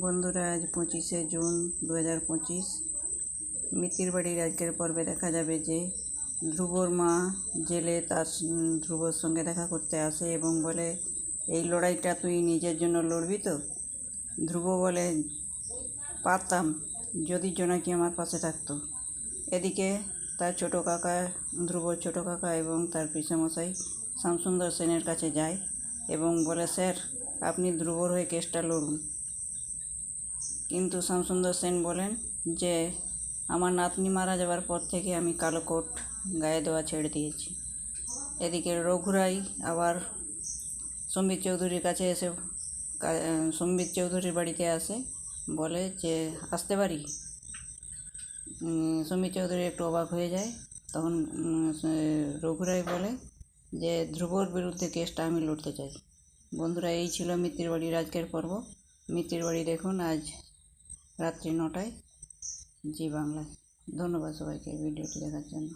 বন্ধুরা, আজ পঁচিশে জুন দু হাজার পঁচিশ। মিত্তির বাড়ির আজকের পর্বে দেখা যাবে যে ধ্রুবর মা জেলে তার ধ্রুবর সঙ্গে দেখা করতে আসে এবং বলে, এই লড়াইটা তুই নিজের জন্য লড়বি তো? ধ্রুব বলে, পারতাম, যদি জোনাকি আমার পাশে থাকতো। এদিকে তার ছোটো কাকা, ধ্রুবর ছোটো কাকা এবং তার পিসেমশাই শ্যামসুন্দর সেনের কাছে যায় এবং বলে, স্যার, আপনি ধ্রুবর হয়ে কেসটা লড়ুন। কিন্তু শ্যামসুন্দর সেন বলেন যে, আমার নাতনি মারা যাওয়ার পর থেকে আমি কালো কোট গায়ে দেওয়া ছেড়ে দিয়েছি। এদিকে রঘুরাই আবার সম্বিত চৌধুরীর কাছে এসে সম্বিত চৌধুরীর বাড়িতে আসে। বলে যে, আসতে পারি? সম্বিত চৌধুরী একটু অবাক হয়ে যায়। তখন রঘুরাই বলে যে, ধ্রুবর বিরুদ্ধে কেসটা আমি লড়তে চাই। বন্ধুরা, এই ছিল মিত্তির বাড়ির আজকের পর্ব। মিত্তির বাড়ি দেখুন, আজ রাত্রি নটায় জি বাংলায়। ধন্যবাদ সবাইকে ভিডিওটি দেখার জন্য।